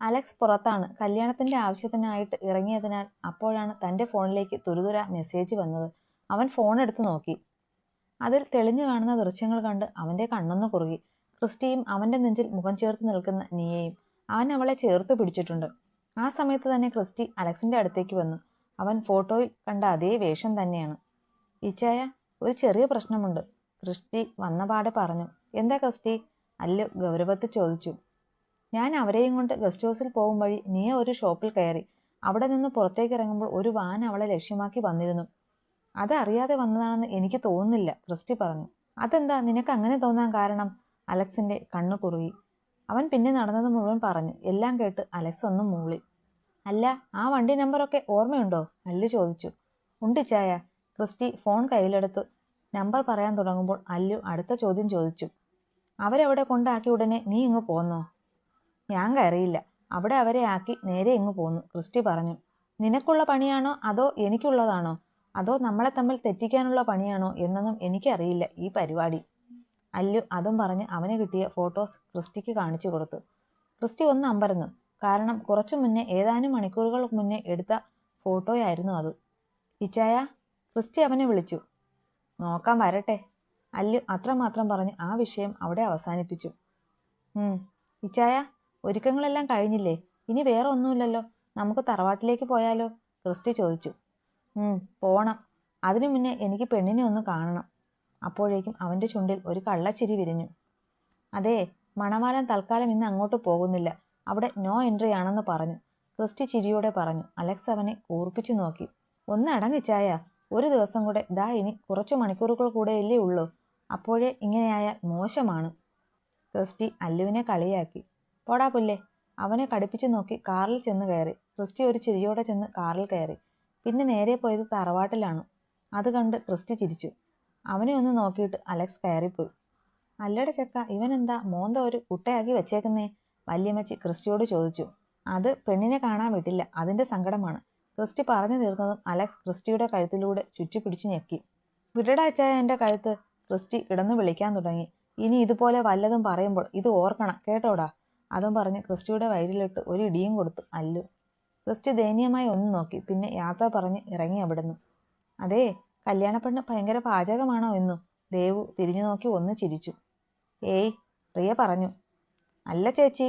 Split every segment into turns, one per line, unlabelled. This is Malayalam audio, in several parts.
അലക്സ് പുറത്താണ്. കല്യാണത്തിന്റെ ആവശ്യത്തിനായിട്ട് ഇറങ്ങിയതിനാൽ അപ്പോഴാണ് തന്റെ ഫോണിലേക്ക് തുരുതുര മെസ്സേജ് വന്നത്. അവൻ ഫോൺ എടുത്ത് നോക്കി. അതിൽ തെളിഞ്ഞു കാണുന്ന ദൃശ്യങ്ങൾ കണ്ട് അവന്റെ കണ്ണൊന്നു കുറുകി. ക്രിസ്റ്റിയും അവന്റെ നെഞ്ചിൽ മുഖം ചേർത്ത് നിൽക്കുന്ന നീയയും അവൻ അവളെ ചേർത്ത് പിടിച്ചിട്ടുണ്ട്. ആ സമയത്ത് തന്നെ ക്രിസ്റ്റി അലക്സിന്റെ അടുത്തേക്ക് വന്നു. അവൻ ഫോട്ടോയിൽ കണ്ട അതേ വേഷം തന്നെയാണ്. ഈച്ചായ ഒരു ചെറിയ പ്രശ്നമുണ്ട്. ക്രിസ്റ്റി വന്ന വന്നപാടെ പറഞ്ഞു എന്താ ക്രിസ്റ്റി? അല്ല ഗൗരവത്തിൽ ചോദിച്ചു. ഞാൻ അവരെയും കൊണ്ട് ഗസ്റ്റ് ഹൗസിൽ പോകും വഴി നീ ഒരു ഷോപ്പിൽ കയറി. അവിടെ നിന്ന് പുറത്തേക്ക് ഇറങ്ങുമ്പോൾ ഒരു വാൻ അവളെ ലക്ഷ്യമാക്കി വന്നിരുന്നു. അത് അറിയാതെ വന്നതാണെന്ന് എനിക്ക് തോന്നുന്നില്ല ക്രിസ്റ്റി പറഞ്ഞു. അതെന്താ നിനക്ക് അങ്ങനെ തോന്നാൻ കാരണം? അലക്സിന്റെ കണ്ണു കുറുകി. അവൻ പിന്നെ നടന്നത് മുഴുവൻ പറഞ്ഞു. എല്ലാം കേട്ട് അലക്സ് ഒന്നും മൂളി. അല്ല ആ വണ്ടി നമ്പറൊക്കെ ഓർമ്മയുണ്ടോ? അല്ലു ചോദിച്ചു. ഉണ്ട് ചായ. ക്രിസ്റ്റി ഫോൺ കയ്യിലെടുത്ത് നമ്പർ പറയാൻ തുടങ്ങുമ്പോൾ അല്ലു അടുത്ത ചോദ്യം ചോദിച്ചു. അവരവിടെ കൊണ്ടാക്കിയ ഉടനെ നീ ഇങ്ങ് പോന്നോ? ഞാൻ കയറിയില്ല. അവിടെ അവരെ ആക്കി നേരെ ഇങ്ങ് പോന്നു. ക്രിസ്റ്റി പറഞ്ഞു നിനക്കുള്ള പണിയാണോ? അതോ എനിക്കുള്ളതാണോ? അതോ നമ്മളെ തമ്മിൽ തെറ്റിക്കാനുള്ള പണിയാണോ? എന്നൊന്നും എനിക്കറിയില്ല ഈ പരിപാടി. അല്ലു അതും പറഞ്ഞ് അവന് കിട്ടിയ ഫോട്ടോസ് ക്രിസ്റ്റിക്ക് കാണിച്ചു കൊടുത്തു. ക്രിസ്റ്റി ഒന്ന് അമ്പരന്നു. കാരണം കുറച്ചു മുന്നേ ഏതാനും മണിക്കൂറുകൾ മുന്നേ എടുത്ത ഫോട്ടോയായിരുന്നു അത്. ഇച്ചായ ക്രിസ്റ്റി അവനെ വിളിച്ചു. നോക്കാൻ വരട്ടെ. അല്ലു അത്രമാത്രം പറഞ്ഞ് ആ വിഷയം അവിടെ അവസാനിപ്പിച്ചു. ഇച്ചായ ഒരുക്കങ്ങളെല്ലാം കഴിഞ്ഞില്ലേ? ഇനി വേറെ ഒന്നുമില്ലല്ലോ. നമുക്ക് തറവാട്ടിലേക്ക് പോയാലോ? ക്രിസ്റ്റി ചോദിച്ചു. പോണം. അതിനു മുന്നേ എനിക്ക് പെണ്ണിനെ ഒന്ന് കാണണം. അപ്പോഴേക്കും അവന്റെ ചുണ്ടിൽ ഒരു കള്ളച്ചിരി വിരിഞ്ഞു. അതെ മണവാലൻ തൽക്കാലം ഇന്ന് അങ്ങോട്ട് പോകുന്നില്ല. അവിടെ നോ എൻട്രി ആണെന്ന് പറഞ്ഞു. ക്രിസ്റ്റി ചിരിയോടെ പറഞ്ഞു. അലക്സ് അവനെ കൂർപ്പിച്ചു നോക്കി. ഒന്ന് അടങ്ങിച്ചായ ഒരു ദിവസം കൂടെ ദാ ഇനി കുറച്ചു മണിക്കൂറുകൾ കൂടെ ഇല്ലേ ഉള്ളൂ. അപ്പോഴേ ഇങ്ങനെയായാൽ മോശമാണ്. ക്രിസ്റ്റി അല്ലുവിനെ കളിയാക്കി. പോടാ പുല്ലേ. അവനെ കടുപ്പിച്ചു നോക്കി കാറിൽ ചെന്ന് കയറി. ക്രിസ്റ്റി ഒരു ചിരിയോടെ ചെന്ന് കാറിൽ കയറി. പിന്നെ നേരെ പോയത് തറവാട്ടിലാണ്. അത് കണ്ട് ക്രിസ്റ്റി ചിരിച്ചു. അവനെ ഒന്ന് നോക്കിയിട്ട് അലക്സ് കയറിപ്പോയി. അല്ലട ചെക്ക ഇവനെന്താ മോന്ത ഒരു കുട്ടയാക്കി വെച്ചേക്കുന്നേ? വല്യമ്മച്ചി ക്രിസ്റ്റിയോട് ചോദിച്ചു. അത് പെണ്ണിനെ കാണാൻ വിട്ടില്ല. അതിന്റെ സങ്കടമാണ്. ക്രിസ്റ്റി പറഞ്ഞു തീർന്നതും അലക്സ് ക്രിസ്റ്റിയുടെ കഴുത്തിലൂടെ ചുറ്റിപ്പിടിച്ചു ഞെക്കി. വിടടാച്ചായ എന്റെ കഴുത്ത്. ക്രിസ്റ്റി കിടന്നു വിളിക്കാൻ തുടങ്ങി. ഇനി ഇതുപോലെ വല്ലതും പറയുമ്പോൾ ഇത് ഓർക്കണം. കേട്ടോടാ? അതും പറഞ്ഞ് ക്രിസ്റ്റിയുടെ വയറ്റിലിട്ട് ഒരു ഇടിയും കൊടുത്തു അല്ലു. ക്രിസ്റ്റി ദയനീയമായി ഒന്ന് നോക്കി. പിന്നെ യാത്ര പറഞ്ഞ് ഇറങ്ങി അവിടുന്ന്. അതേ കല്യാണപ്പെണ്ണ് ഭയങ്കര പാചകമാണോ എന്നു ദേവു തിരിഞ്ഞു നോക്കി ഒന്ന് ചിരിച്ചു. ഏയ് പ്രിയ പറഞ്ഞു. അല്ല ചേച്ചി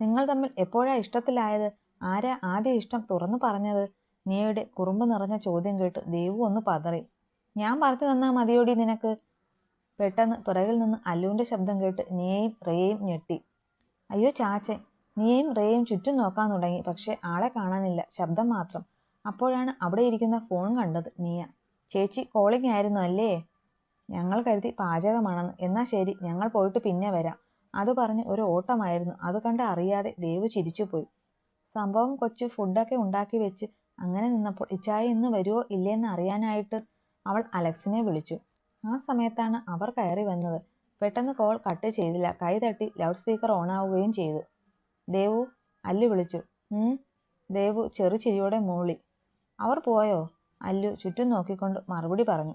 നിങ്ങൾ തമ്മിൽ എപ്പോഴാ ഇഷ്ടത്തിലായത്? ആരാ ആദ്യ ഇഷ്ടം തുറന്നു പറഞ്ഞത്? നീയുടെ കുറുമ്പ് നിറഞ്ഞ ചോദ്യം കേട്ട് ദേവു ഒന്ന് പതറി. ഞാൻ പറഞ്ഞു തന്നാ മതിയോടി നിനക്ക്? പെട്ടെന്ന് പിറകിൽ നിന്ന് അല്ലുവിന്റെ ശബ്ദം കേട്ട് നീയും റിയയും ഞെട്ടി. അയ്യോ ചാച്ചൻ നീയും റേയും ചുറ്റും നോക്കാൻ തുടങ്ങി. പക്ഷെ ആളെ കാണാനില്ല ശബ്ദം മാത്രം. അപ്പോഴാണ് അവിടെ ഇരിക്കുന്ന ഫോൺ കണ്ടത് നീയ. ചേച്ചി കോളിംഗ് ആയിരുന്നു അല്ലേ? ഞങ്ങൾ കരുതി പാചകമാണെന്ന്. എന്നാ ശരി ഞങ്ങൾ പോയിട്ട് പിന്നെ വരാം. അത് പറഞ്ഞ് ഒരു ഓട്ടമായിരുന്നു. അത് കണ്ട് അറിയാതെ ദേവ് ചിരിച്ചുപോയി സംഭവം കൊച്ച് ഫുഡൊക്കെ ഉണ്ടാക്കി വെച്ച് അങ്ങനെ നിന്നപ്പോൾ ഇച്ചായ ഇന്ന് വരുമോ ഇല്ലേന്ന് അറിയാനായിട്ട് അവൾ അലക്സിനെ വിളിച്ചു. ആ സമയത്താണ് അവർ കയറി വന്നത്. പെട്ടെന്ന് കോൾ കട്ട് ചെയ്തില്ല. കൈ തട്ടി ലൗഡ് സ്പീക്കർ ആവുകയും ചെയ്തു. ദേവു അല്ലു വിളിച്ചു. ദേവു ചെറു ചിരിയോടെ മൂളി. അവർ പോയോ? അല്ലു ചുറ്റും നോക്കിക്കൊണ്ട് മറുപടി പറഞ്ഞു.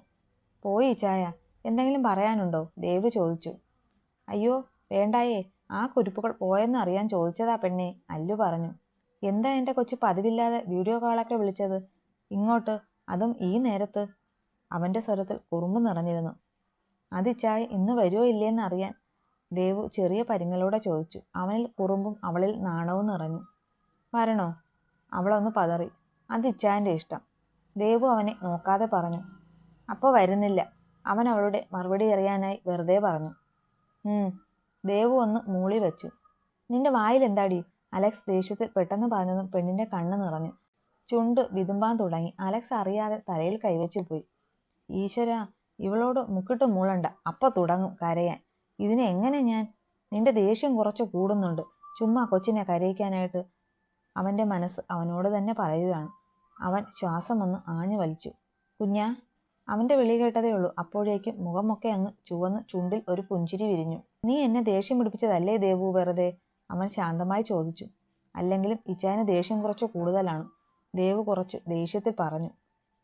പോയി ചായ. എന്തെങ്കിലും പറയാനുണ്ടോ? ദേവു ചോദിച്ചു. അയ്യോ വേണ്ടായേ. ആ കുരുപ്പുകൾ പോയെന്ന് അറിയാൻ ചോദിച്ചതാ പെണ്ണെ അല്ലു പറഞ്ഞു. എന്താ എന്റെ കൊച്ചു പതിവില്ലാതെ വീഡിയോ കോളൊക്കെ വിളിച്ചത്? ഇങ്ങോട്ട് അതും ഈ നേരത്ത്? അവന്റെ സ്വരത്തിൽ കുറുമ്പ് നിറഞ്ഞിരുന്നു. അതിച്ചായ ഇന്ന് വരുമോ ഇല്ലയെന്ന് അറിയാൻ ദേവു ചെറിയ പരിങ്ങളോടെ ചോദിച്ചു. അവനിൽ കുറുമ്പും അവളിൽ നാണവും നിറഞ്ഞു. വരണോ അവളൊന്ന് പതറി. അതിച്ചായന്റെ ഇഷ്ടം ദേവു അവനെ നോക്കാതെ പറഞ്ഞു. അപ്പോൾ വരുന്നില്ല അവൻ അവളുടെ മറുപടി അറിയാനായി വെറുതെ പറഞ്ഞു. ദേവു ഒന്ന് മൂളി വെച്ചു. നിന്റെ വായിൽ എന്താടി അലക്സ് ദേഷ്യത്തിൽ പെട്ടെന്ന് പറഞ്ഞതും പെണ്ണിന്റെ കണ്ണ് നിറഞ്ഞു. ചുണ്ട് വിതുമ്പാൻ തുടങ്ങി. അലക്സ് അറിയാതെ തലയിൽ കൈവച്ചു പോയി. ഈശ്വര ഇവളോട് മുക്കിട്ട് മൂളണ്ട. അപ്പ തുടങ്ങും കരയാൻ. ഇതിനെ എങ്ങനെ ഞാൻ? നിന്റെ ദേഷ്യം കുറച്ച് കൂടുന്നുണ്ട്. ചുമ്മാ കൊച്ചിനെ കരയിക്കാനായിട്ട് അവന്റെ മനസ്സ് അവനോട് തന്നെ പറയുകയാണ്. അവൻ ശ്വാസം ഒന്ന് ആഞ്ഞു വലിച്ചു. കുഞ്ഞാ അവന്റെ വിളി കേട്ടതേ ഉള്ളൂ. അപ്പോഴേക്കും മുഖമൊക്കെ അങ്ങ് ചുവന്ന് ചുണ്ടിൽ ഒരു പുഞ്ചിരി വിരിഞ്ഞു. നീ എന്നെ ദേഷ്യം പിടിപ്പിച്ചതല്ലേ ദേവു വെറുതെ? അവൻ ശാന്തമായി ചോദിച്ചു. അല്ലെങ്കിലും ഇച്ചായന് ദേഷ്യം കുറച്ച് കൂടുതലാണ്. ദേവ് കുറച്ച് ദേഷ്യത്തിൽ പറഞ്ഞു.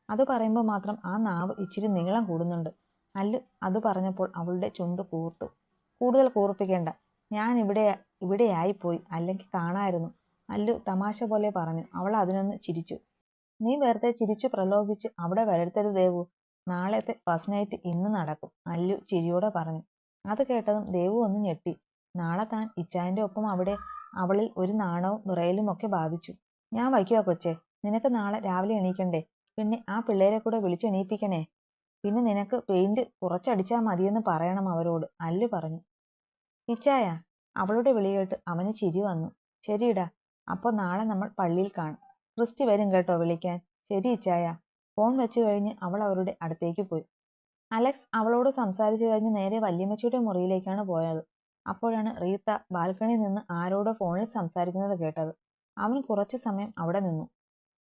അത് പറയുമ്പോൾ മാത്രം ആ നാവ് ഇച്ചിരി നീളം കൂടുന്നുണ്ട്. അല്ലു അത് പറഞ്ഞപ്പോൾ അവളുടെ ചുണ്ട് കൂർത്തു. കൂടുതൽ കൂർപ്പിക്കേണ്ട. ഞാൻ ഇവിടെ ഇവിടെയായിപ്പോയി. അല്ലെങ്കിൽ കാണായിരുന്നു. അല്ലു തമാശ പോലെ പറഞ്ഞു. അവൾ അതിനൊന്ന് ചിരിച്ചു. നീ വെറുതെ ചിരിച്ചു പ്രലോഭിച്ച് അവിടെ വരരുത്തരുത് ദേവു. നാളത്തെ ഫസ്റ്റ് നൈറ്റ് ഇന്ന് നടക്കും അല്ലു ചിരിയോടെ പറഞ്ഞു. അത് കേട്ടതും ദേവു ഒന്ന് ഞെട്ടി. നാളെ താൻ ഇച്ചാന്റെ ഒപ്പം അവിടെ അവളിൽ ഒരു നാണവും വിറയലും ഒക്കെ ബാധിച്ചു. ഞാൻ വയ്ക്കുക കൊച്ചേ. നിനക്ക് നാളെ രാവിലെ എണീക്കണ്ടേ? പിന്നെ ആ പിള്ളേരെ കൂടെ വിളിച്ചെണീപ്പിക്കണേ പിന്നെ നിനക്ക് പെയിന്റ് കുറച്ചടിച്ചാൽ മതിയെന്ന് പറയണം അവരോട്. അല്ലു പറഞ്ഞു. ഇച്ചായ അവളുടെ വിളി കേട്ട് അവന് ചിരി വന്നു. ശരിയിടാ അപ്പോൾ നാളെ നമ്മൾ പള്ളിയിൽ കാണും. ക്രിസ്റ്റി വരും കേട്ടോ വിളിക്കാൻ. ശരി ഇച്ചായ. ഫോൺ വെച്ചു കഴിഞ്ഞ് അവൾ അവരുടെ അടുത്തേക്ക് പോയി. അലക്സ് അവളോട് സംസാരിച്ചു കഴിഞ്ഞ് നേരെ വല്യമ്മച്ചിയുടെ മുറിയിലേക്കാണ് പോയത്. അപ്പോഴാണ് റീത്ത ബാൽക്കണിയിൽ നിന്ന് ആരോടോ ഫോണിൽ സംസാരിക്കുന്നത് കേട്ടത്. അവൻ കുറച്ചു സമയം അവിടെ നിന്നു.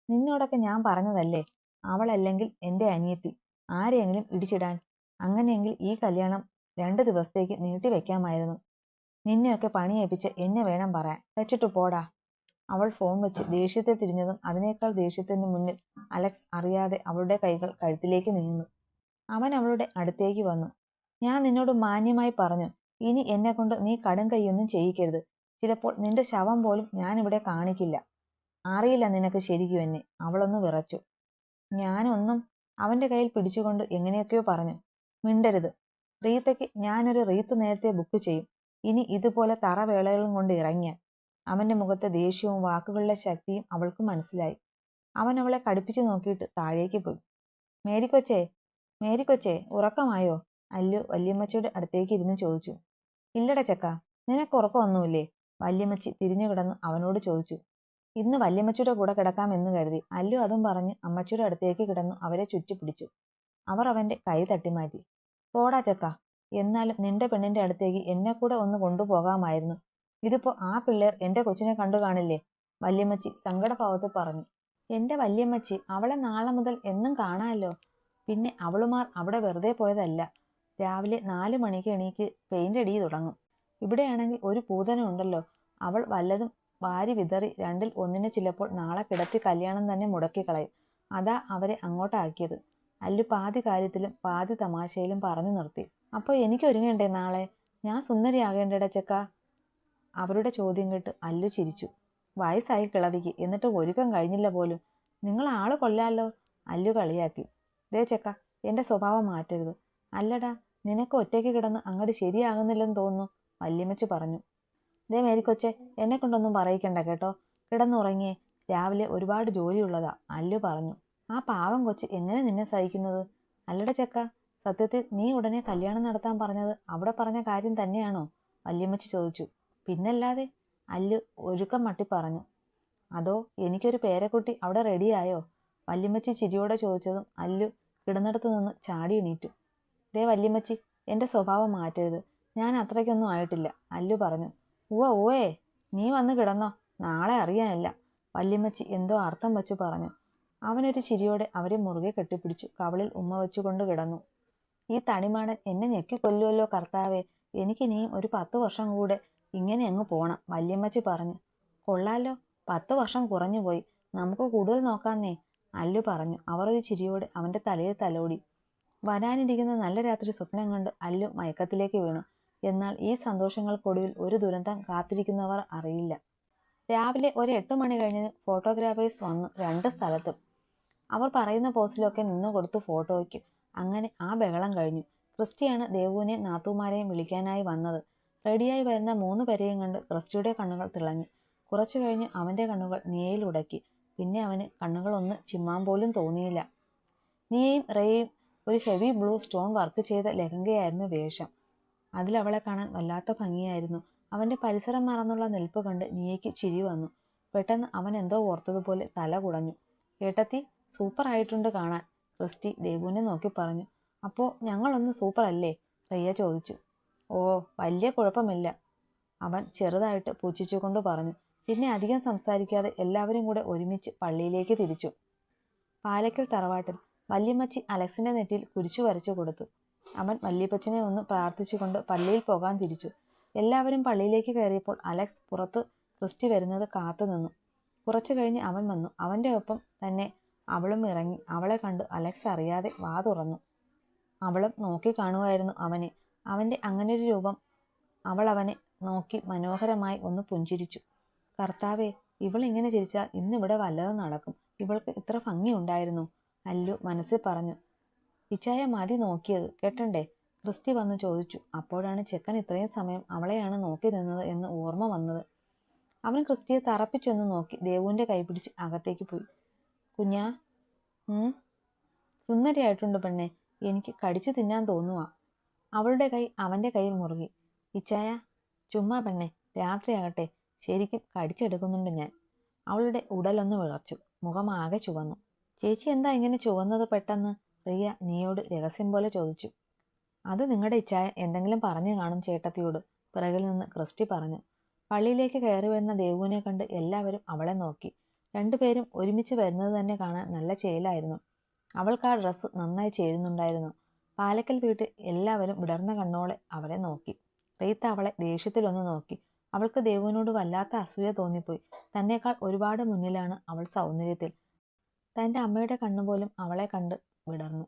നിന്നോടൊക്കെ ഞാൻ പറഞ്ഞതല്ലേ? അവളല്ലെങ്കിൽ എന്റെ അനിയത്തി ആരെയെങ്കിലും ഇടിച്ചിടാൻ. അങ്ങനെയെങ്കിൽ ഈ കല്യാണം രണ്ട് ദിവസത്തേക്ക് നീട്ടി വെക്കാമായിരുന്നു. നിന്നെയൊക്കെ പണിയേപ്പിച്ച് എന്നെ വേണം പറയാൻ. വെച്ചിട്ട് പോടാ. അവൾ ഫോൺ വെച്ച് ദേഷ്യത്തെ തിരിഞ്ഞതും അതിനേക്കാൾ ദേഷ്യത്തിന് മുന്നിൽ അലക്സ് അറിയാതെ അവളുടെ കൈകൾ കഴുത്തിലേക്ക് നീങ്ങുന്നു. അവൻ അവളുടെ അടുത്തേക്ക് വന്നു. ഞാൻ നിന്നോട് മാന്യമായി പറഞ്ഞു ഇനി എന്നെ കൊണ്ട് നീ കടും കൈയൊന്നും ചെയ്യിക്കരുത്. ചിലപ്പോൾ നിന്റെ ശവം പോലും ഞാനിവിടെ കാണിക്കില്ല. അറിയില്ല നിനക്ക് ശരിക്കും എന്നെ. അവളൊന്ന് വിറച്ചു. ഞാനൊന്നും അവന്റെ കയ്യിൽ പിടിച്ചുകൊണ്ട് എങ്ങനെയൊക്കെയോ പറഞ്ഞു. മിണ്ടരുത്. റീത്തയ്ക്ക് ഞാനൊരു റീത്ത് നേരത്തെ ബുക്ക് ചെയ്യും. ഇനി ഇതുപോലെ തറവേളകളും കൊണ്ട് ഇറങ്ങിയാൽ അവന്റെ മുഖത്തെ ദേഷ്യവും വാക്കുകളുടെ ശക്തിയും അവൾക്ക് മനസ്സിലായി. അവൻ അവളെ കടുപ്പിച്ചു നോക്കിയിട്ട് താഴേക്ക് പോയി. മേരിക്കൊച്ചേ മേരിക്കൊച്ചേ ഉറക്കമായോ? അല്ലു വല്യമ്മച്ചിയുടെ അടുത്തേക്ക് ഇരുന്ന് ചോദിച്ചു. ഇല്ലട ചക്ക നിനക്ക് ഉറക്കമൊന്നുമില്ലേ വല്യമ്മച്ചി തിരിഞ്ഞു കിടന്ന് അവനോട് ചോദിച്ചു. ഇന്ന് വല്യമ്മച്ചിയുടെ കൂടെ കിടക്കാമെന്ന് കരുതി അല്ലു അതും പറഞ്ഞ് അമ്മച്ചിയുടെ അടുത്തേക്ക് കിടന്നു അവരെ ചുറ്റിപ്പിടിച്ചു. അവർ അവന്റെ കൈ തട്ടിമാറ്റി. പോടാ ചക്ക എന്നാലും നിന്റെ പെണ്ണിന്റെ അടുത്തേക്ക് എന്നെ കൂടെ ഒന്ന് കൊണ്ടുപോകാമായിരുന്നു. ഇതിപ്പോ ആ പിള്ളേർ എന്റെ കൊച്ചിനെ കണ്ടു കാണില്ലേ? വല്യമ്മച്ചി സങ്കടഭാവത്തിൽ പറഞ്ഞു. എന്റെ വല്യമ്മച്ചി അവളെ നാളെ മുതൽ എന്നും കാണാമല്ലോ പിന്നെ അവളുമാർ അവിടെ വെറുതെ പോയതല്ല. രാവിലെ നാല് മണിക്ക് എണീക്ക് പെയിന്റ് അടി തുടങ്ങും. ഇവിടെയാണെങ്കിൽ ഒരു പൂതന ഉണ്ടല്ലോ അവൾ വല്ലതും വാരി വിതറി രണ്ടിൽ ഒന്നിനെ ചിലപ്പോൾ നാളെ കിടത്തി കല്യാണം തന്നെ മുടക്കിക്കളയും. അതാ അവരെ അങ്ങോട്ടാക്കിയത്. അല്ലു പാതി കാര്യത്തിലും പാതി തമാശയിലും പറഞ്ഞു നിർത്തി. അപ്പോൾ എനിക്ക് ഒരുങ്ങണ്ടേ നാളെ? ഞാൻ സുന്ദരിയാകേണ്ടേടാ ചെക്ക? അവരുടെ ചോദ്യം കേട്ട് അല്ലു ചിരിച്ചു. വയസ്സായി കിളവിക്ക്. എന്നിട്ട് ഒരുക്കം കഴിഞ്ഞില്ല പോലും. നിങ്ങൾ ആൾ കൊല്ലാലോ അല്ലു കളിയാക്കി. ദേ ചെക്ക എന്റെ സ്വഭാവം മാറ്റരുത്. അല്ലടാ നിനക്ക് ഒറ്റയ്ക്ക് കിടന്ന് അങ്ങോട്ട് ശരിയാകുന്നില്ലെന്ന് തോന്നുന്നു വല്യമ്മച്ച് പറഞ്ഞു. ദേ മേരിക്കൊച്ചെ എന്നെ കൊണ്ടൊന്നും പറയിക്കണ്ട കേട്ടോ. കിടന്നുറങ്ങിയേ. രാവിലെ ഒരുപാട് ജോലിയുള്ളതാ അല്ലു പറഞ്ഞു. ആ പാവം കൊച്ച് എങ്ങനെ നിന്നെ സഹിക്കുന്നത്? അല്ലട ചെക്ക സത്യത്തിൽ നീ ഉടനെ കല്യാണം നടത്താൻ പറഞ്ഞത് അവിടെ പറഞ്ഞ കാര്യം തന്നെയാണോ? വല്യമ്മച്ചി ചോദിച്ചു. പിന്നല്ലാതെ അല്ലു ഒരുക്കം മട്ടി പറഞ്ഞു. അതോ എനിക്കൊരു പേരക്കുട്ടി അവിടെ റെഡിയായോ? വല്യമ്മച്ചി ചിരിയോടെ ചോദിച്ചതും അല്ലു കിടന്നിടത്ത് നിന്ന് ചാടി എണീറ്റു. ദേ വല്യമ്മച്ചി എന്റെ സ്വഭാവം മാറ്റരുത്. ഞാൻ അത്രയ്ക്കൊന്നും ആയിട്ടില്ല അല്ലു പറഞ്ഞു. ഉവ്വ ഉവ്വേ നീ വന്ന് കിടന്നോ. നാളെ അറിയാനില്ല. വല്യമ്മച്ചി എന്തോ അർത്ഥം വച്ചു പറഞ്ഞു. അവനൊരു ചിരിയോടെ അവരെ മുറുകെ കെട്ടിപ്പിടിച്ചു. കവളിൽ ഉമ്മ വെച്ചുകൊണ്ട് കിടന്നു. ഈ തണിമാണൻ എന്നെ ഞെക്കിക്കൊല്ലുമല്ലോ കർത്താവേ. എനിക്കിനിയും ഒരു പത്ത് വർഷം കൂടെ ഇങ്ങനെ അങ്ങ് പോണം വല്യമ്മച്ചി പറഞ്ഞു. കൊള്ളാലോ. പത്ത് വർഷം കുറഞ്ഞു പോയി. നമുക്ക് കൂടുതൽ നോക്കാന്നേ. അല്ലു പറഞ്ഞു. അവർ ഒരു ചിരിയോടെ അവന്റെ തലയിൽ തലോടി. വരാനിരിക്കുന്ന നല്ല രാത്രി സ്വപ്നം കണ്ട് അല്ലു മയക്കത്തിലേക്ക് വീണു. എന്നാൽ ഈ സന്തോഷങ്ങൾക്കൊടുവിൽ ഒരു ദുരന്തം കാത്തിരിക്കുന്നവർ അറിയില്ല. രാവിലെ ഒരു എട്ട് മണി കഴിഞ്ഞ് ഫോട്ടോഗ്രാഫേഴ്സ് വന്നു രണ്ട് സ്ഥലത്തും. അവർ പറയുന്ന പോസിലൊക്കെ നിന്നു കൊടുത്തു ഫോട്ടോയ്ക്ക്. അങ്ങനെ ആ ബഹളം കഴിഞ്ഞു. ക്രിസ്റ്റിയാണ് ദേവുവിനെ നാത്തുമാരെയും വിളിക്കാനായി വന്നത്. റെഡിയായി വരുന്ന മൂന്ന് പേരെയും കണ്ട് ക്രിസ്റ്റിയുടെ കണ്ണുകൾ തിളങ്ങി. കുറച്ചു കഴിഞ്ഞ് അവന്റെ കണ്ണുകൾ നിയയിലുടക്കി പിന്നെ അവന് കണ്ണുകളൊന്ന് ചിമ്മാൻ പോലും തോന്നിയില്ല. നിയയും റേയും ഒരു ഹെവി ബ്ലൂ സ്റ്റോൺ വർക്ക് ചെയ്ത ലഹങ്കയായിരുന്നു വേഷം. അതിൽ അവളെ കാണാൻ വല്ലാത്ത ഭംഗിയായിരുന്നു. അവന്റെ പരിസരം മറന്നുള്ള നിൽപ്പ് കണ്ട് നീയയ്ക്ക് ചിരി വന്നു. പെട്ടെന്ന് അവൻ എന്തോ ഓർത്തതുപോലെ തല കുടഞ്ഞു. ഏട്ടത്തി സൂപ്പർ ആയിട്ടുണ്ട് കാണാൻ ക്രിസ്റ്റി ദേവുവിനെ നോക്കി പറഞ്ഞു. അപ്പോൾ ഞങ്ങളൊന്ന് സൂപ്പർ അല്ലേ? റയ്യ ചോദിച്ചു. ഓ വലിയ കുഴപ്പമില്ല അവൻ ചെറുതായിട്ട് പുച്ഛിച്ചുകൊണ്ട് പറഞ്ഞു. പിന്നെ അധികം സംസാരിക്കാതെ എല്ലാവരും കൂടെ ഒരുമിച്ച് പള്ളിയിലേക്ക് തിരിച്ചു. പാലക്കൽ തറവാട്ടിൽ വല്യമ്മച്ചി അലക്സിന്റെ നെറ്റിയിൽ കുരിച്ചു വരച്ചു കൊടുത്തു. അവൻ വല്യപ്പച്ചനെ ഒന്ന് പ്രാർത്ഥിച്ചുകൊണ്ട് പള്ളിയിൽ പോകാൻ തിരിച്ചു. എല്ലാവരും പള്ളിയിലേക്ക് കയറിയപ്പോൾ അലക്സ് പുറത്ത് ക്രിസ്റ്റി വരുന്നത് കാത്തു നിന്നു. കുറച്ചു കഴിഞ്ഞ് അവൻ വന്നു. അവന്റെ ഒപ്പം തന്നെ അവളും ഇറങ്ങി. അവളെ കണ്ട് അലക്സ് അറിയാതെ വാ തുറന്നു. അവളും നോക്കി കാണുമായിരുന്നു അവനെ. അവന്റെ അങ്ങനൊരു രൂപം അവൾ അവനെ നോക്കി മനോഹരമായി ഒന്ന് പുഞ്ചിരിച്ചു. കർത്താവെ ഇവളിങ്ങനെ ചിരിച്ചാൽ ഇന്നിവിടെ വല്ലതും നടക്കും. ഇവൾക്ക് ഇത്ര ഭംഗിയുണ്ടായിരുന്നു അല്ലു മനസ്സിൽ പറഞ്ഞു. ഇച്ചായ മതി നോക്കിയത്. കേട്ടണ്ടേ? ക്രിസ്റ്റി വന്ന് ചോദിച്ചു. അപ്പോഴാണ് ചെക്കൻ ഇത്രയും സമയം അവളെയാണ് നോക്കി നിന്നത് എന്ന് ഓർമ്മ വന്നത്. അവൻ ക്രിസ്റ്റിയെ തറപ്പിച്ചെന്ന് നോക്കി. ദേവുവിന്റെ കൈപിടിച്ച് അകത്തേക്ക് പോയി. കുഞ്ഞാ സുന്ദരിയായിട്ടുണ്ട് പെണ്ണെ. എനിക്ക് കടിച്ചു തിന്നാൻ തോന്നുവാ. അവളുടെ കൈ അവന്റെ കയ്യിൽ മുറുകി. ഇച്ചായ ചുമ്മാ പെണ്ണെ. രാത്രിയാകട്ടെ. ശരിക്കും കടിച്ചെടുക്കുന്നുണ്ട് ഞാൻ. അവളുടെ ഉടലൊന്ന് വിളച്ചു. മുഖമാകെ ചുവന്നു. ചേച്ചി എന്താ ഇങ്ങനെ ചുവന്നത് പെട്ടെന്ന്? റിയ നീയോട് രഹസ്യം പോലെ ചോദിച്ചു. അത് നിങ്ങളുടെ ഇച്ഛായ എന്തെങ്കിലും പറഞ്ഞു കാണും ചേട്ടത്തിയോട് പിറകിൽ നിന്ന് ക്രിസ്റ്റി പറഞ്ഞു. പള്ളിയിലേക്ക് കയറി വരുന്ന ദേവുവിനെ കണ്ട് എല്ലാവരും അവളെ നോക്കി. രണ്ടുപേരും ഒരുമിച്ച് വരുന്നത് തന്നെ കാണാൻ നല്ല ചേലായിരുന്നു. അവൾക്ക് ആ ഡ്രസ്സ് നന്നായി ചേരുന്നുണ്ടായിരുന്നു. പാലക്കൽ വീട്ടിൽ എല്ലാവരും വിടർന്ന കണ്ണോളെ അവളെ നോക്കി. റീത്ത അവളെ ദേഷ്യത്തിലൊന്ന് നോക്കി. അവൾക്ക് ദേവുവിനോട് വല്ലാത്ത അസൂയ തോന്നിപ്പോയി. തന്നെക്കാൾ ഒരുപാട് മുന്നിലാണ് അവൾ സൗന്ദര്യത്തിൽ. തന്റെ അമ്മയുടെ കണ്ണുപോലും അവളെ കണ്ട് വിടർന്നു.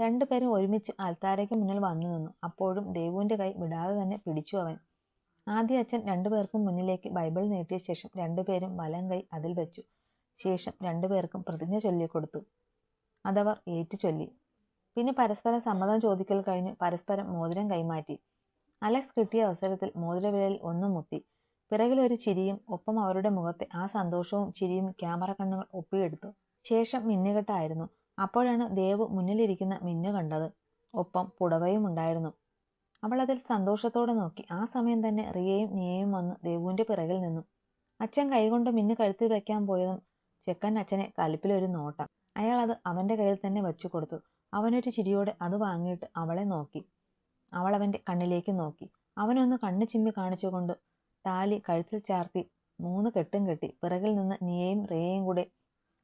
രണ്ടുപേരും ഒരുമിച്ച് അൽത്താരയ്ക്ക് മുന്നിൽ വന്നു നിന്നു. അപ്പോഴും ദേവുവിന്റെ കൈ വിടാതെ തന്നെ പിടിച്ചു അവൻ. ആദ്യ അച്ഛൻ രണ്ടുപേർക്കും മുന്നിലേക്ക് ബൈബിൾ നീട്ടിയ ശേഷം രണ്ടുപേരും വലം കൈ അതിൽ വെച്ചു. ശേഷം രണ്ടുപേർക്കും പ്രതിജ്ഞ ചൊല്ലിക്കൊടുത്തു അതവർ ഏറ്റു ചൊല്ലി. പിന്നെ പരസ്പരം സമ്മതം ചോദിക്കൽ കഴിഞ്ഞ് പരസ്പരം മോതിരം കൈമാറ്റി. അലക്സ് കിട്ടിയ അവസരത്തിൽ മോതിരവിരലിൽ ഒന്നും മുത്തി. പിറകിലൊരു ചിരിയും ഒപ്പം അവരുടെ മുഖത്തെ ആ സന്തോഷവും ചിരിയും ക്യാമറ കണ്ണുകൾ ഒപ്പിയെടുത്തു. ശേഷം മിന്നുകെട്ടായിരുന്നു. അപ്പോഴാണ് ദേവ് മുന്നിലിരിക്കുന്ന മിന്നു കണ്ടത്. ഒപ്പം പുടവയും ഉണ്ടായിരുന്നു. അവൾ അതിൽ സന്തോഷത്തോടെ നോക്കി. ആ സമയം തന്നെ റിയയും നിയയും വന്ന് ദേവുവിന്റെ പിറകിൽ നിന്നു. അച്ഛൻ കൈകൊണ്ട് മിന്നു കഴുത്തിൽ വയ്ക്കാൻ പോയതും ചെക്കൻ അച്ഛനെ കലിപ്പിലൊരു നോട്ടം. അയാൾ അത് അവന്റെ കയ്യിൽ തന്നെ വെച്ചു കൊടുത്തു. അവനൊരു ചിരിയോടെ അത് വാങ്ങിയിട്ട് അവളെ നോക്കി. അവൾ അവന്റെ കണ്ണിലേക്ക് നോക്കി. അവനൊന്ന് കണ്ണു ചിമ്മി കാണിച്ചുകൊണ്ട് താലി കഴുത്തിൽ ചാർത്തി മൂന്ന് കെട്ടും കെട്ടി പിറകിൽ നിന്ന് നിയയും റിയയും കൂടെ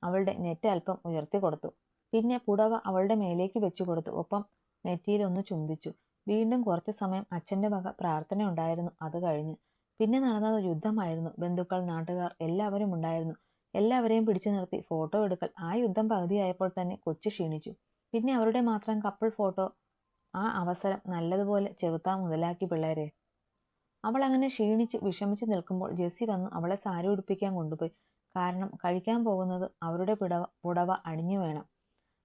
അവളുടെ നെറ്റ് അല്പം ഉയർത്തി കൊടുത്തു. പിന്നെ പുടവ അവളുടെ മേലേക്ക് വെച്ചു കൊടുത്തു. ഒപ്പം നെറ്റിയിലൊന്ന് ചുംബിച്ചു. വീണ്ടും കുറച്ചു സമയം അച്ഛന്റെ വക പ്രാർത്ഥന ഉണ്ടായിരുന്നു. അത് കഴിഞ്ഞ് പിന്നെ നടന്നത് യുദ്ധമായിരുന്നു. ബന്ധുക്കൾ നാട്ടുകാർ എല്ലാവരും ഉണ്ടായിരുന്നു. എല്ലാവരെയും പിടിച്ചു നിർത്തി ഫോട്ടോ എടുക്കൽ ആ യുദ്ധം പകുതിയായപ്പോൾ തന്നെ കൊച്ചു ക്ഷീണിച്ചു. പിന്നെ അവരുടെ മാത്രം കപ്പിൾ ഫോട്ടോ ആ അവസരം നല്ലതുപോലെ ചെകുത്താൻ മുതലാക്കി പിള്ളേരെ. അവൾ അങ്ങനെ ക്ഷീണിച്ച് വിഷമിച്ച് നിൽക്കുമ്പോൾ ജെസ്സി വന്നു അവളെ സാരി ഉടുപ്പിക്കാൻ കൊണ്ടുപോയി. കാരണം കഴിക്കാൻ പോകുന്നത് അവരുടെ പിടവ പുടവ അണിഞ്ഞു വേണം.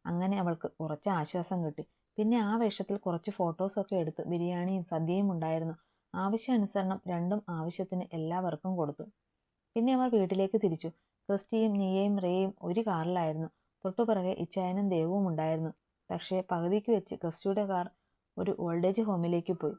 അങ്ങനെ അവൾക്ക് കുറച്ച് ആശ്വാസം കിട്ടി. പിന്നെ ആ വേഷത്തിൽ കുറച്ച് ഫോട്ടോസൊക്കെ എടുത്ത് ബിരിയാണിയും സദ്യയും ഉണ്ടായിരുന്നു. ആവശ്യാനുസരണം രണ്ടും ആവശ്യത്തിന് എല്ലാവർക്കും കൊടുത്തു. പിന്നെ അവർ വീട്ടിലേക്ക് തിരിച്ചു. ക്രിസ്റ്റിയും നീയയും റേയും ഒരു കാറിലായിരുന്നു. തൊട്ടുപിറകെ ഇച്ചായനും ദേവവും ഉണ്ടായിരുന്നു. പക്ഷേ പകുതിക്ക് വെച്ച് ക്രിസ്റ്റിയുടെ കാർ ഒരു ഓൾഡേജ് ഹോമിലേക്ക് പോയി.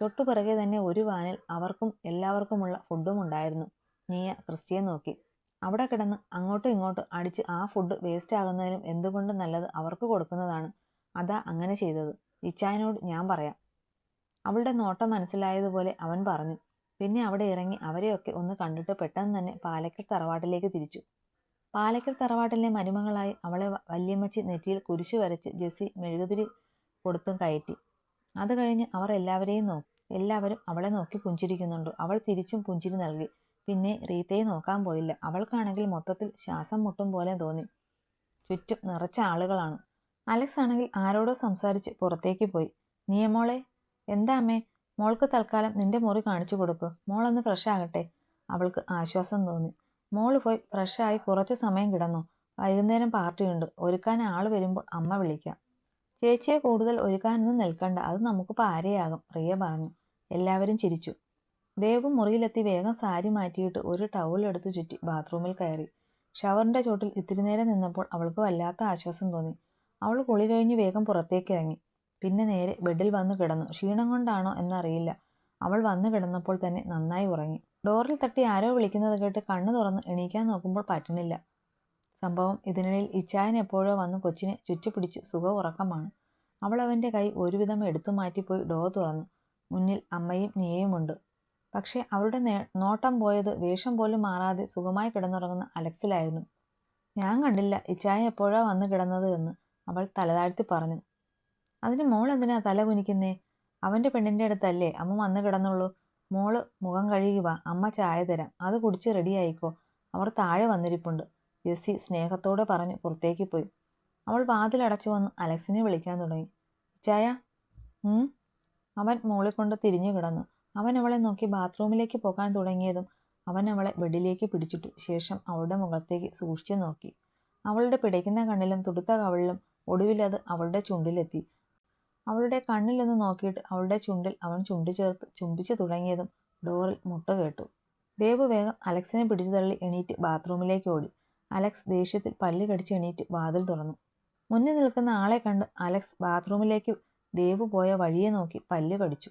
തൊട്ടുപിറകെ തന്നെ ഒരു വാനിൽ അവർക്കും എല്ലാവർക്കുമുള്ള ഫുഡും ഉണ്ടായിരുന്നു. നീയ ക്രിസ്റ്റിയെ നോക്കി. അവിടെ കിടന്ന് അങ്ങോട്ടും ഇങ്ങോട്ടും അടിച്ച് ആ ഫുഡ് വേസ്റ്റ് ആകുന്നതിലും എന്തുകൊണ്ട് നല്ലത് അവർക്ക് കൊടുക്കുന്നതാണ്. അതാ അങ്ങനെ ചെയ്തത്. ഇച്ചായനോട് ഞാൻ പറയാം. അവളുടെ നോട്ടം മനസ്സിലായതുപോലെ അവൻ പറഞ്ഞു. പിന്നെ അവിടെ ഇറങ്ങി അവരെയൊക്കെ ഒന്ന് കണ്ടിട്ട് പെട്ടെന്ന് തന്നെ പാലക്കൽ തറവാട്ടിലേക്ക് തിരിച്ചു. പാലക്കൽ തറവാട്ടിലെ മരുമകളായി അവളെ വല്യമ്മച്ചി നെറ്റിയിൽ കുരിശു വരച്ച് ജെസ്സി മെഴുകുതിരി കൊടുത്തും കയറ്റി. അത് കഴിഞ്ഞ് അവർ എല്ലാവരെയും നോക്കി. എല്ലാവരും അവളെ നോക്കി പുഞ്ചിരിക്കുന്നുണ്ട്. അവൾ തിരിച്ചും പുഞ്ചിരി നൽകി. പിന്നെ റീത്തയെ നോക്കാൻ പോയില്ല. അവൾക്കാണെങ്കിൽ മൊത്തത്തിൽ ശ്വാസം മുട്ടും പോലെ തോന്നി. ചുറ്റും നിറച്ച ആളുകളാണ്. അലക്സ് ആണെങ്കിൽ ആരോടോ സംസാരിച്ച് പുറത്തേക്ക് പോയി. നീയമോളെ എന്താ അമ്മേ? മോൾക്ക് തൽക്കാലം നിന്റെ മുറി കാണിച്ചു കൊടുക്കൂ. മോളൊന്ന് ഫ്രഷ് ആകട്ടെ. അവൾക്ക് ആശ്വാസം തോന്നി. മോൾ പോയി ഫ്രഷായി കുറച്ച് സമയം കിടന്നു. വൈകുന്നേരം പാർട്ടിയുണ്ട് ഒരുക്കാൻ ആൾ വരുമ്പോൾ അമ്മ വിളിക്കാം. ചേച്ചിയെ കൂടുതൽ ഒരുക്കാനൊന്നും നിൽക്കണ്ട. അത് നമുക്ക് പാരയാകും റിയ പറഞ്ഞു. എല്ലാവരും ചിരിച്ചു. ദേവ് മുറിയിലെത്തി വേഗം സാരി മാറ്റിയിട്ട് ഒരു ടവൽ എടുത്ത് ചുറ്റി ബാത്റൂമിൽ കയറി. ഷവറിന്റെ ചോട്ടിൽ ഇത്തിരി നേരം നിന്നപ്പോൾ അവൾക്ക് വല്ലാത്ത ആശ്വാസം തോന്നി. അവൾ കുളി കഴിഞ്ഞ് വേഗം പുറത്തേക്ക് ഇറങ്ങി. പിന്നെ നേരെ ബെഡിൽ വന്ന് കിടന്നു. ക്ഷീണം കൊണ്ടാണോ എന്നറിയില്ല. അവൾ വന്നു കിടന്നപ്പോൾ തന്നെ നന്നായി ഉറങ്ങി. ഡോറിൽ തട്ടി ആരോ വിളിക്കുന്നത് കേട്ട് കണ്ണു തുറന്ന് എണീക്കാൻ നോക്കുമ്പോൾ പറ്റണില്ല. സംഭവം ഇതിനിടയിൽ ഇച്ചായൻ എപ്പോഴോ വന്ന് കൊച്ചിനെ ചുറ്റിപ്പിടിച്ച് സുഖ ഉറക്കമാണ്. അവൾ അവന്റെ കൈ ഒരുവിധം എടുത്തു മാറ്റിപ്പോയി ഡോർ തുറന്നു. മുന്നിൽ അമ്മയും നീയുമുണ്ട് പക്ഷേ അവരുടെ നോട്ടം പോയത് വേഷം പോലും മാറാതെ സുഖമായി കിടന്നുറങ്ങുന്ന അലക്സിലായിരുന്നു. ഞാൻ കണ്ടില്ല ഇച്ചായ എപ്പോഴാ വന്ന് കിടന്നത് എന്ന് അവൾ തലതാഴ്ത്തി പറഞ്ഞു. അതിന് മോൾ എന്തിനാ തല കുനിക്കുന്നേ? അവന്റെ പെണ്ണിന്റെ അടുത്തല്ലേ അമ്മ വന്ന് കിടന്നുള്ളൂ. മോൾ മുഖം കഴുകി വാ അമ്മ ചായ തരാം. അത് കുടിച്ച് റെഡി ആയിക്കോ. അവർ താഴെ വന്നിരിപ്പുണ്ട്. ജെസ്സി സ്നേഹത്തോടെ പറഞ്ഞ് പുറത്തേക്ക് പോയി. അവൾ വാതിലടച്ചു വന്ന് അലക്സിനെ വിളിക്കാൻ തുടങ്ങി. ചായ അവൻ മോളിൽ കൊണ്ട് തിരിഞ്ഞു കിടന്നു. അവൻ അവളെ നോക്കി ബാത്റൂമിലേക്ക് പോകാൻ തുടങ്ങിയതും അവൻ അവളെ ബെഡിലേക്ക് പിടിച്ചിട്ടു. ശേഷം അവളുടെ മുഖത്തേക്ക് സൂക്ഷിച്ചു നോക്കി. അവളുടെ പിടയ്ക്കുന്ന കണ്ണിലും തുടുത്ത കവളിലും ഒടുവിൽ അവളുടെ ചുണ്ടിലെത്തി. അവളുടെ കണ്ണിലൊന്ന് നോക്കിയിട്ട് അവളുടെ ചുണ്ടിൽ അവൻ ചുണ്ടു ചേർത്ത് ചുംബിച്ചു തുടങ്ങിയതും ഡോറിൽ മുട്ട കേട്ടു. ദേവ് വേഗം അലക്സിനെ പിടിച്ചു തള്ളി എണീറ്റ് ബാത്റൂമിലേക്ക് ഓടി. അലക്സ് ദേഷ്യത്തിൽ പല്ല് കടിച്ച് എണീറ്റ് വാതിൽ തുറന്നു. മുന്നിൽ നിൽക്കുന്ന ആളെ കണ്ട് അലക്സ് ബാത്റൂമിലേക്ക് ദേവ് പോയ വഴിയെ നോക്കി പല്ല് കടിച്ചു.